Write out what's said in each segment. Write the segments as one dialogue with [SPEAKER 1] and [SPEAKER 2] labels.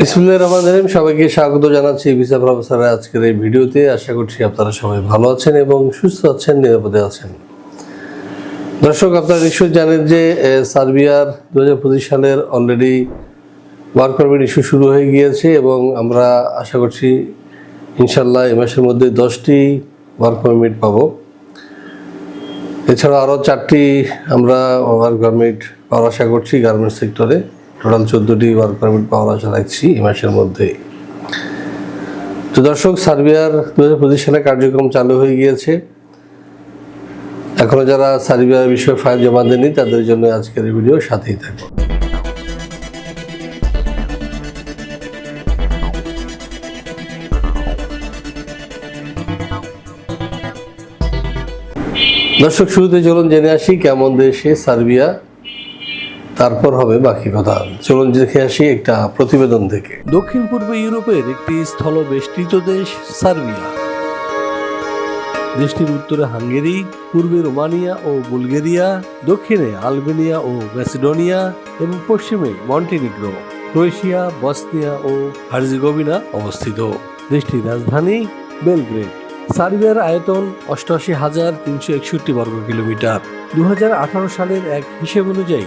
[SPEAKER 1] বিসমুল্লাহ রহমান রহিম। সবাইকে স্বাগত জানাচ্ছি ভিসা প্রফেসরের আজকের এই ভিডিওতে। আশা করছি আপনারা সবাই ভালো আছেন এবং সুস্থ আছেন, নিরাপদে আছেন। দর্শক, আপনারা নিশ্চয়ই জানেন যে সার্বিয়ার দু হাজার পঁচিশ সালের অলরেডি ওয়ার্ক পারমিট ইস্যু শুরু হয়ে গিয়েছে এবং আমরা আশা করছি ইনশাল্লাহ এই মাসের মধ্যে দশটি ওয়ার্ক পারমিট পাবো। এছাড়া আরও চারটি আমরা ওয়ার্ক পারমিট পাওয়ার আশা করছি গার্মেন্টস সেক্টরে টোটাল চোদ্দোটি ওয়ার্ক পারমিট পাওয়ার আশা রাখছি এই মাসের মধ্যে। তো দর্শক, সার্বিয়ার দু হাজার পঁচিশ সালে কার্যক্রম চালু হয়ে গিয়েছে। এখনও যারা সার্বিয়ার বিষয়ে ফাইল জমা দেননি, তাদের জন্য আজকের ভিডিও সাথেই থাকবে দর্শক, শুরুতে চলুন জেনে আসি কেমন দেশে সার্বিয়া তারপর হবে বাকি কথা। চলুন দেখে আসি একটা প্রতিবেদন থেকে। দক্ষিণ পূর্ব ইউরোপের একটি স্থলবেষ্টিত দেশ, সার্বিয়া। দেশটির উত্তরে হাঙ্গেরি, পূর্বে রোমানিয়া ও বুলগেরিয়া, দক্ষিণে আলবেনিয়া ও ম্যাসিডোনিয়া এবং পশ্চিমে মন্টিনিগ্রো, ক্রোয়েশিয়া, বসনিয়া ও হার্জিগোভিনা অবস্থিত। দেশটির রাজধানী বেলগ্রেড। সার্বিয়ার আয়তন অষ্টআশি হাজার তিনশো একষট্টি বর্গ কিলোমিটার দু হাজার আঠারো সালের এক হিসেব অনুযায়ী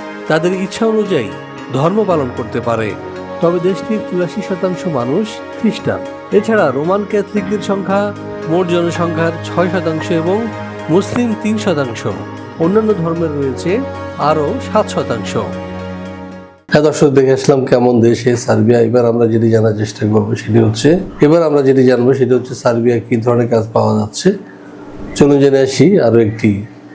[SPEAKER 1] তাদের ইচ্ছা অনুযায়ী ধর্ম পালন করতে পারে। তবে দেশটির চুরাশি শতাংশ মানুষ খ্রিস্টান। এছাড়া রোমান ক্যাথলিকদের সংখ্যা মোট জনসংখ্যার ছয় শতাংশ এবং মুসলিম তিন শতাংশ। অন্যান্য ধর্মের রয়েছে আরও সাত শতাংশ। হ্যাঁ দর্শক, দেখে আসলাম কেমন দেশে সার্বিয়া। এবার আমরা যেটি জানার চেষ্টা করব সেটি হচ্ছে, এবার আমরা যেটি জানব সেটি হচ্ছে সার্বিয়া কি ধরনের কাজ পাওয়া যাচ্ছে। চলুন জেনে আসি আরও একটি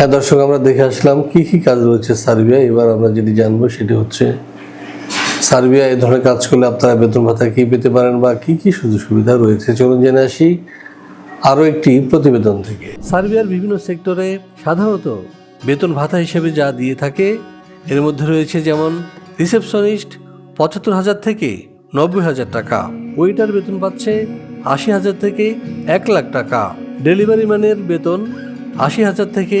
[SPEAKER 1] হ্যাঁ দর্শক, আমরা দেখে আসলাম কি কি কাজ রয়েছে সার্বিয়া এবার আমরা যেটি জানব সেটি হচ্ছে, সার্বিয়া এই ধরনের কাজ করলে আপনারা বেতন ভাতা কি পেতে পারেন বা কি কি সুযোগ সুবিধা রয়েছে? চলুন জেনে আসি আরও একটি প্রতিবেদন থেকে। সার্বিয়ার বিভিন্ন সেক্টরে সাধারণত বেতন ভাতা হিসেবে যা দিয়ে থাকে, এর মধ্যে রয়েছে যেমন রিসেপশনিস্ট পঁচাত্তর হাজার থেকে নব্বই হাজার টাকা, ওয়েটার বেতন পাচ্ছে আশি হাজার থেকে এক লাখ টাকা, ডেলিভারি ম্যানের বেতন আশি হাজার থেকে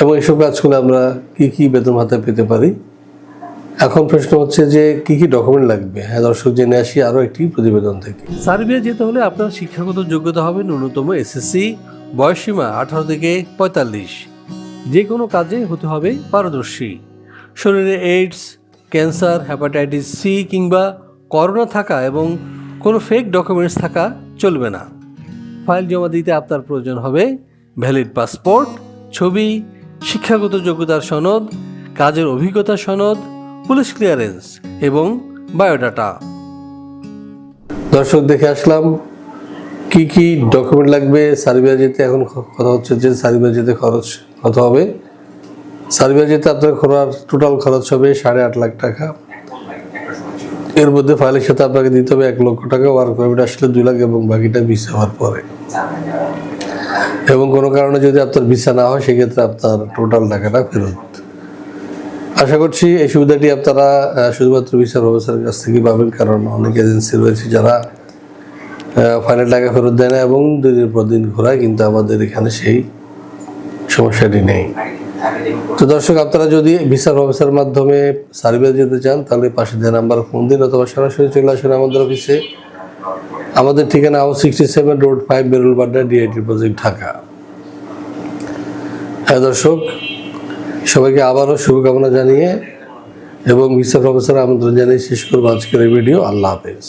[SPEAKER 1] এবং এসব কাজ করলে আমরা কি কি বেতন ভাতা পেতে পারি? এখন প্রশ্ন হচ্ছে যে কি কি ডকুমেন্ট লাগবে? হ্যাঁ দর্শক জেনে আসি আরও একটি প্রতিবেদন থেকে। সার্বিয়া যেতে হলে আপনার শিক্ষাগত যোগ্যতা হবে ন্যূনতম এসএসসি, বয়সসীমা আঠারো থেকে পঁয়তাল্লিশ। যে কোনো কাজে হতে হবে পারদর্শী। শরীরে এইডস ক্যান্সার হ্যাপাটাইটিস সি কিংবা করোনা থাকা এবং কোনো ফেক ডকুমেন্টস থাকা চলবে না। ফাইল জমা দিতে আপনার প্রয়োজন হবে ভ্যালিড পাসপোর্ট ছবি শিক্ষাগত যোগ্যতার সনদ, কাজের অভিজ্ঞতা সনদ, পুলিশ ক্লিয়ারেন্স এবং বায়োডাটা দর্শক, দেখে আসলাম কি কি ডকুমেন্ট লাগবে সার্বিয়া যেতে এখন কথা হচ্ছে যে সার্বিয়া যেতে খরচ কত হবে? সার্বিয়া যেতে আপনার খরচ টোটাল খরচ হবে সাড়ে আট লাখ টাকা। এর মধ্যে ফাইলের সাথে আপনাকে দিতে হবে এক লক্ষ টাকা ওয়ার্ক পারমিট আসলে দুই লাখ এবং বাকিটা ভিসা হওয়ার পরে। এবং কোনো কারণে যদি আপনার ভিসা না হয়, সেক্ষেত্রে আপনার টোটাল টাকাটা ফেরত। আশা করছি এই সুবিধাটি আপনারা শুধুমাত্র ভিসার অফিসারের কাছ থেকে পাবেন, কারণ অনেক এজেন্সি রয়েছে যারা ফাইনাল টাকা ফেরত দেয় না এবং দুই দিন পর দিন ঘোরায়, কিন্তু আমাদের এখানে সেই সমস্যাটি নেই। তো দর্শক, আপনারা যদি ভিসার অফিসের মাধ্যমে সার্ভিস যেতে চান, তাহলে পাশে দেওয়া নাম্বার ফোন দিন, অথবা সরাসরি চলে আসুন আমাদের অফিসে। আমাদের ঠিকানা house sixty seven road five Merul Badda DIT project Dhaka. হ্যাঁ দর্শক, সবাইকে আবারও শুভকামনা জানিয়ে এবং বিশ্ব প্রফেসর আমন্ত্রণ জানিয়ে শেষ করব আজকের এই ভিডিও। আল্লাহ হাফেজ।